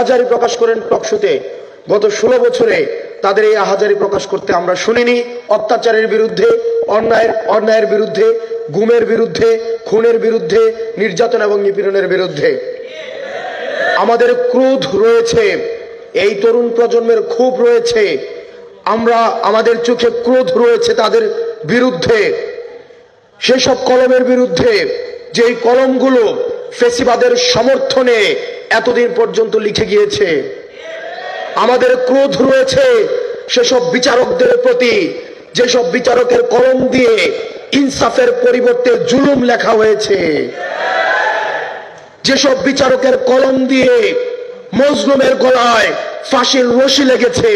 আহাজারি প্রকাশ করেন টকশোতে। গত ষোলো বছরে তাদের এই আহাজারি প্রকাশ করতে আমরা শুনিনি। অত্যাচারের বিরুদ্ধে, অন্যায়ের অন্যায়ের বিরুদ্ধে, গুমের বিরুদ্ধে, খুনের বিরুদ্ধে, নির্যাতন এবং নিপীড়নের বিরুদ্ধে। আমাদের ক্রোধ রয়েছে, এই তরুণ প্রজন্মের ক্ষোভ রয়েছে। আমরা, আমাদের চোখে ক্রোধ রয়েছে তাদের বিরুদ্ধে। সেসব কলমের বিরুদ্ধে, যেই কলমগুলো ফেসিবাদের সমর্থনে এতদিন পর্যন্ত লিখে গিয়েছে, আমাদের ক্রোধ রয়েছে সেসব বিচারকদের প্রতি, যেসব বিচারকের কলম দিয়ে ইনসাফের পরিবর্তে জুলুম লেখা হয়েছে। যেসব বিচারকের কলম দিয়ে মজলুমের গলায় ফাঁসির রশি লেগেছে।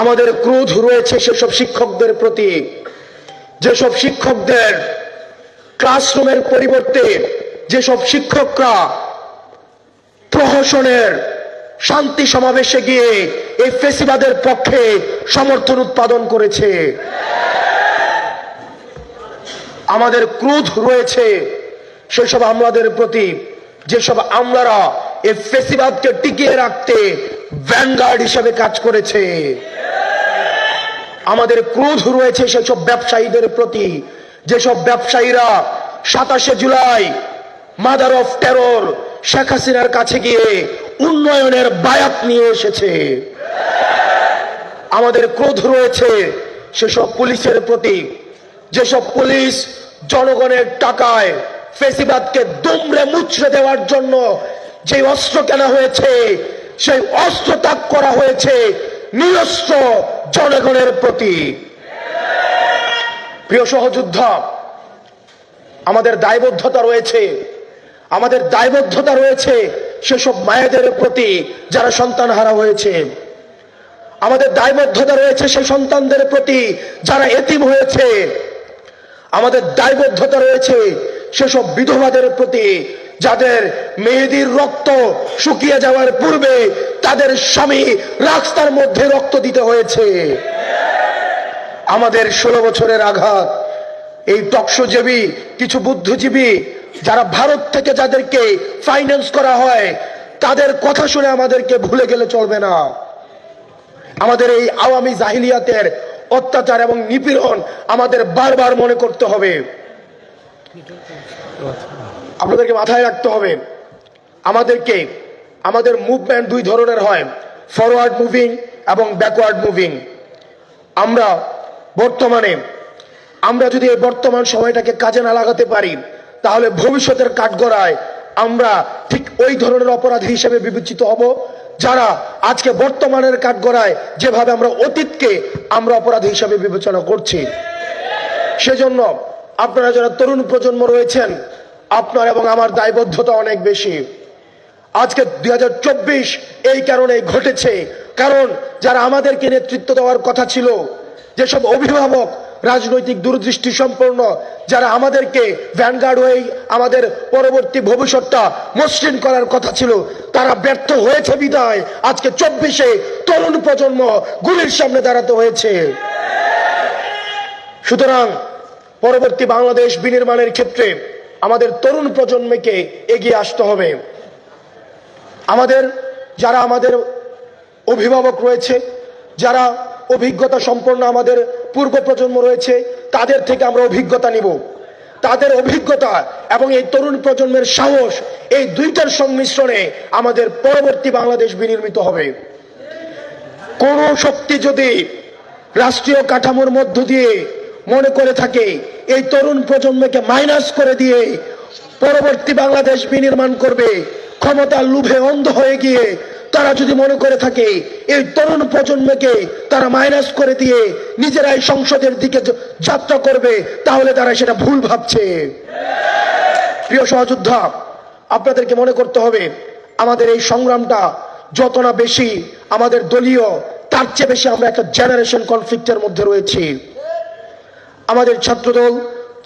আমাদের ক্রোধ রয়েছে সেসব শিক্ষকদের প্রতি, যেসব শিক্ষকদের ক্লাসরুমের পরিবর্তে যেসব শিক্ষকরা প্রহসনের শান্তি সমাবেশে গিয়ে এই ফেসিবাদের পক্ষে সমর্থন উৎপাদন করেছে, আমাদের ক্রোধ রয়েছে, সেসব আমলাদের প্রতি, যেসব আমলারা এই ফেসিবাদকে টিকিয়ে রাখতে ভ্যানগার্ড হিসেবে কাজ করেছে, আমাদের ক্রোধ রয়েছে সেসব ব্যবসায়ীদের প্রতি, যেসব ব্যবসায়ীরা সাতাশে July mother of terror Sheikh হাসিনার কাছে গিয়ে উন্নয়নের বায়াত নিয়ে এসেছে। আমাদের ক্রোধ রয়েছে সেসব পুলিশের প্রতি। যেসব পুলিশ জনগণের টাকায় ফেসিবাদকে দুমড়ে মুচড়ে দেওয়ার জন্য যে অস্ত্র কেনা হয়েছে, সেই অস্ত্র ত্যাগ করা হয়েছে নিরস্ত্র জনগণের প্রতি। প্রিয় সহযোদ্ধা, আমাদের দায়বদ্ধতা রয়েছে। আমাদের দায়বদ্ধতা রয়েছে সেসব মায়েদের প্রতি যারা সন্তান হারা হয়েছে। আমাদের দায়বদ্ধতা রয়েছে সেই সন্তানদের প্রতি যারা এতিম হয়েছে। আমাদের দায়বদ্ধতা রয়েছে সেসব বিধবাদের প্রতি যাদের মেয়েদের রক্ত শুকিয়ে যাওয়ার পূর্বে তাদের স্বামী রাস্তার মধ্যে রক্ত দিতে হয়েছে। আমাদের ষোলো বছরের আঘাত, এই টকশোজীবী, কিছু বুদ্ধিজীবী যারা ভারত থেকে যাদেরকে ফাইন্যান্স করা হয়, তাদের কথা শুনে আমাদেরকে ভুলে গেলে চলবে না। আমাদের এই আওয়ামী জাহিলিয়াতের অত্যাচার এবং নিপীড়ন আমাদের বারবার মনে করতে হবে। আপনাদেরকে মাথায় রাখতে হবে, আমাদেরকে, আমাদের মুভমেন্ট দুই ধরনের হয় ফরওয়ার্ড মুভিং এবং ব্যাকওয়ার্ড মুভিং আমরা বর্তমানে, আমরা যদি এই বর্তমান সময়টাকে কাজে না লাগাতে পারি তাহলে ভবিষ্যতের কাঠগড়ায় আমরা ঠিক ওই ধরনের অপরাধী হিসেবে বিবেচিত হব, যারা আজকে বর্তমানের কাঠগড়ায় যেভাবে আমরা অতীতকে আমরা অপরাধী হিসেবে বিবেচনা করছি। সেজন্য আপনারা যারা তরুণ প্রজন্ম রয়েছেন, আপনার এবং আমার দায়বদ্ধতা অনেক বেশি। আজকে দুই হাজার চব্বিশ এই কারণে ঘটেছে, কারণ যারা আমাদেরকে নেতৃত্ব দেওয়ার কথা ছিল, যেসব অভিভাবক রাজনৈতিক দূরদৃষ্টি সম্পন্ন যারা আমাদেরকে ভ্যানগার্ড হয়ে আমাদের পরবর্তী ভবিষ্যৎটা মসৃণ করার কথা ছিল, তারা ব্যর্থ হয়েছে বিদায়। আজকে চব্বিশে তরুণ প্রজন্ম গুলির সামনে দাঁড়াতে হয়েছে। সুতরাং পরবর্তী বাংলাদেশ বিনির্মাণের ক্ষেত্রে আমাদের তরুণ প্রজন্মকে এগিয়ে আসতে হবে। আমাদের, যারা আমাদের অভিভাবক রয়েছে যারা অভিজ্ঞতা সম্পন্ন আমাদের পূর্ব প্রজন্ম রয়েছে, তাদের থেকে আমরা অভিজ্ঞতা নিব। তাদের অভিজ্ঞতা এবং এই তরুণ প্রজন্মের সাহস, এই দুইটার সংমিশ্রণে আমাদের পরবর্তী বাংলাদেশ বিনির্মিত হবে। কোন শক্তি যদি রাষ্ট্রীয় কাঠামোর মধ্য দিয়ে মনে করে থাকে, এই তরুণ প্রজন্মকে মাইনাস করে দিয়ে পরবর্তী বাংলাদেশ বিনির্মাণ করবে, ক্ষমতার লোভে অন্ধ হয়ে গিয়ে তারা যদি মনে করে থাকে, এই তরুণ প্রজন্মকে তারা মাইনাস করে দিয়ে নিজেরাই সংসদের দিকে যাত্রা করবে, তাহলে তারা সেটা ভুল ভাবছে। প্রিয় সহযোদ্ধা, আপনাদেরকে মনে করতে হবে, আমাদের এই সংগ্রামটা যত না বেশি আমাদের দলীয়, তার চেয়ে বেশি আমরা একটা জেনারেশন কনফ্লিক্টের মধ্যে রয়েছি। আমাদের ছাত্রদল,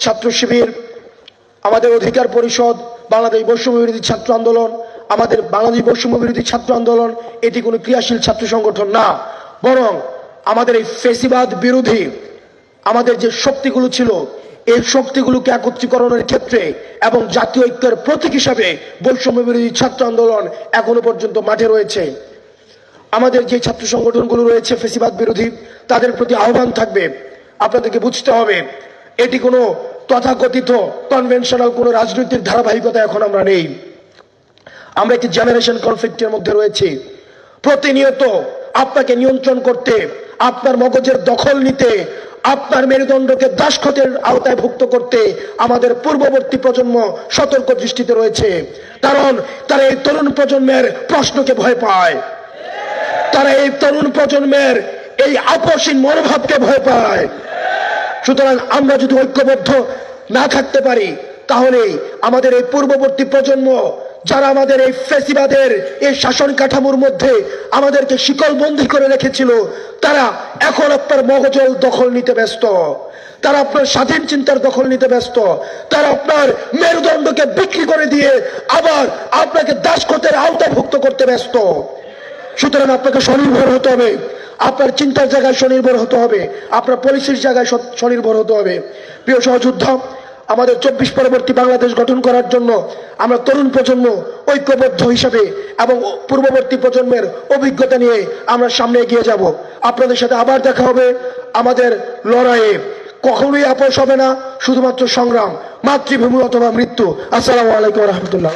ছাত্র শিবির, আমাদের অধিকার পরিষদ, বাংলাদেশ বৈষম্য বিরোধী ছাত্র আন্দোলন আমাদের বাংলাদেশ বৈষম্য বিরোধী ছাত্র আন্দোলন এটি কোনো ক্রিয়াশীল ছাত্র সংগঠন না। বরং আমাদের এই ফেসিবাদ বিরোধী আমাদের যে শক্তিগুলো ছিল, এই শক্তিগুলোকে একত্রীকরণের ক্ষেত্রে এবং জাতীয় ঐক্যের প্রতীক হিসাবে বৈষম্য বিরোধী ছাত্র আন্দোলন এখনও পর্যন্ত মাঠে রয়েছে। আমাদের যে ছাত্র সংগঠনগুলো রয়েছে ফেসিবাদ বিরোধী, তাদের প্রতি আহ্বান থাকবে। আপনাদেরকে বুঝতে হবে, এটি কোনো তথাকথিত কনভেনশনাল কোনো রাজনৈতিক ধারাবাহিকতা এখন আমরা নেই। আমরা একটি জেনারেশন কনফ্লিক্টের মধ্যে রয়েছি। প্রতিনিয়ত আপনাকে নিয়ন্ত্রণ করতে, আপনার মগজের দখল নিতে, আপনার মেরুদণ্ডকে দাসখতের আওতায় ভুক্ত করতে আমাদের পূর্ববর্তী প্রজন্ম সতর্ক দৃষ্টিতে রয়েছে। কারণ তারা এই তরুণ প্রজন্মের প্রশ্নকে ভয় পায়। তারা এই তরুণ প্রজন্মের এই আপসীন মনোভাবকে ভয় পায়। সুতরাং আমরা যদি ঐক্যবদ্ধ না থাকতে পারি, তাহলে আমাদের এই পূর্ববর্তী প্রজন্ম যারা আমাদের এই ফেসিবাদের, এই শাসন কাঠামোর মধ্যে আমাদেরকে শিকলবন্দি করে রেখেছিল, তারা এখন আপনার মগজল দখল নিতে ব্যস্ত। তারা আপনার স্বাধীন চিন্তার দখল নিতে ব্যস্ত। তারা আপনার মেরুদণ্ডকে বিক্রি করে দিয়ে আবার আপনাকে দাসখতের আওতাভুক্ত করতে ব্যস্ত। সুতরাং আপনাকে স্বনির্ভর হতে হবে। আপনার চিন্তার জায়গায় স্বনির্ভর হতে হবে। আপনার পলিসির জায়গায় স্বনির্ভর হতে হবে। প্রিয় সহযোদ্ধা আমাদের চব্বিশ পরবর্তী বাংলাদেশ গঠন করার জন্য আমরা তরুণ প্রজন্ম ঐক্যবদ্ধ হিসাবে এবং পূর্ববর্তী প্রজন্মের অভিজ্ঞতা নিয়ে আমরা সামনে এগিয়ে যাব। আপনাদের সাথে আবার দেখা হবে আমাদের লড়াইয়ে। কখনোই আপোষ হবে না, শুধুমাত্র সংগ্রাম, মাতৃভূমি অথবা মৃত্যু। আসসালামু আলাইকুম রহমতুল্লাহ।